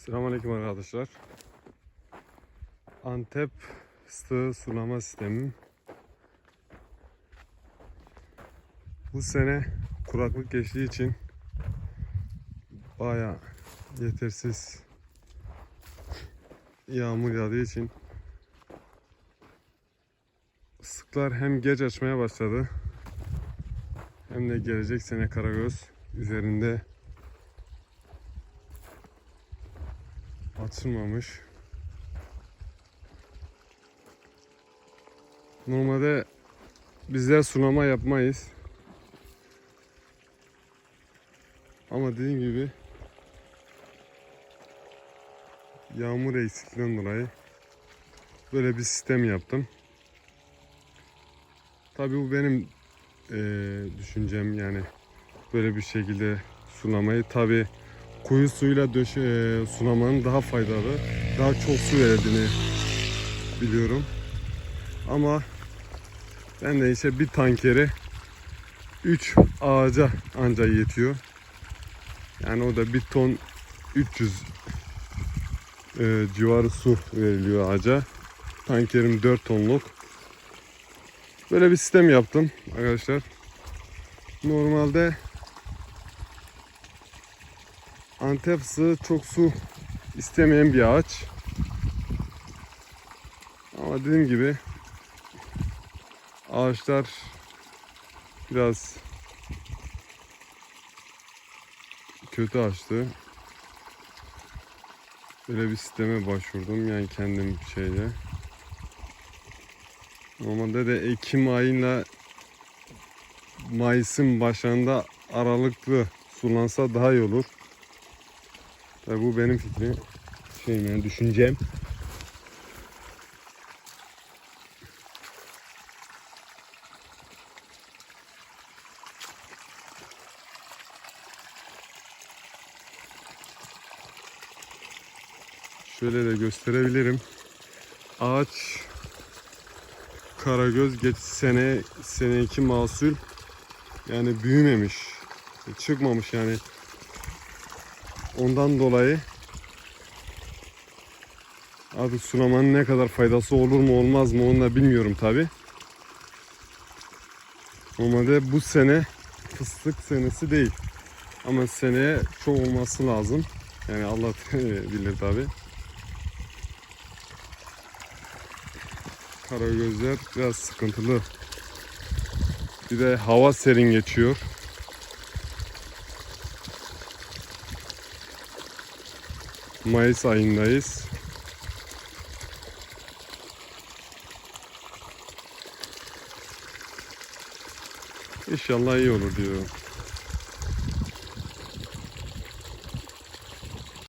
Selamünaleyküm arkadaşlar. Antep fıstığı sulama sistemi. Bu sene kuraklık geçtiği için baya yetersiz yağmur yağdığı için fıstıklar hem geç açmaya başladı hem de gelecek sene karagöz üzerinde açılmamış. Normalde bizler sulama yapmayız. Ama dediğim gibi yağmur eksikliğinden dolayı böyle bir sistem yaptım. Tabii bu benim eee, düşüncem yani böyle bir şekilde sulamayı tabii kuyu suyuyla döşe, eee, sulamanın daha faydalı, daha çok su verdiğini biliyorum. Ama ben de işte bir tankeri 3 ağaca anca yetiyor. Yani o da bir ton 300 eee, civarı su veriliyor ağaca. Tankerim 4 tonluk. Böyle bir sistem yaptım arkadaşlar. Normalde Antep fıstığı çok su istemeyen bir ağaç. Ama dediğim gibi ağaçlar biraz kötü açtı. Böyle bir sisteme başvurdum yani kendim şeyle. Normalde de Ekim ayıyla Mayıs'ın başlarında aralıklı sulansa daha iyi olur. Tabii bu benim fikrim. Şeyim yani düşüncem. Şöyle de gösterebilirim. Ağaç Karagöz geç sene seneki mahsul yani büyümemiş. Çıkmamış yani. Ondan dolayı artık sulamanın ne kadar faydası olur mu olmaz mı onu da bilmiyorum tabi. Normalde bu sene fıstık senesi değil. Ama seneye çok olması lazım. Yani Allah bilir tabi. Karagözler biraz sıkıntılı. Bir de hava serin geçiyor. Mayıs ayındayız. İnşallah iyi olur diyorum.